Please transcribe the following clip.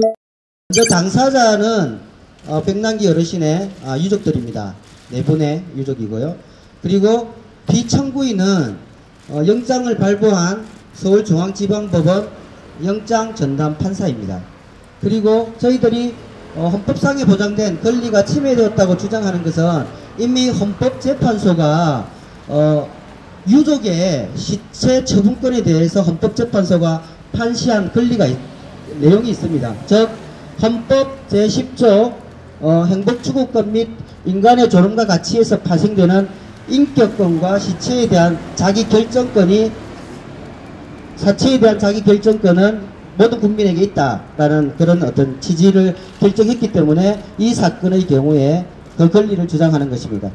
먼저 당사자는 어, 백남기 어르신의 아, 유족들입니다. 네 분의 유족이고요. 그리고 피청구인은 어, 영장을 발부한 서울중앙지방법원 영장 전담 판사입니다. 그리고 저희들이 어, 헌법상에 보장된 권리가 침해되었다고 주장하는 것은 이미 헌법재판소가 어, 유족의 시체 처분권에 대해서 헌법재판소가 판시한 권리가 있- 내용이 있습니다. 즉 헌법 제10조 어, 행복추구권 및 인간의 존엄과 가치에서 파생되는 인격권과 시체에 대한 자기결정권이 사체에 대한 자기결정권은 모든 국민에게 있다라는 그런 어떤 취지를 결정했기 때문에 이 사건의 경우에 그 권리를 주장하는 것입니다.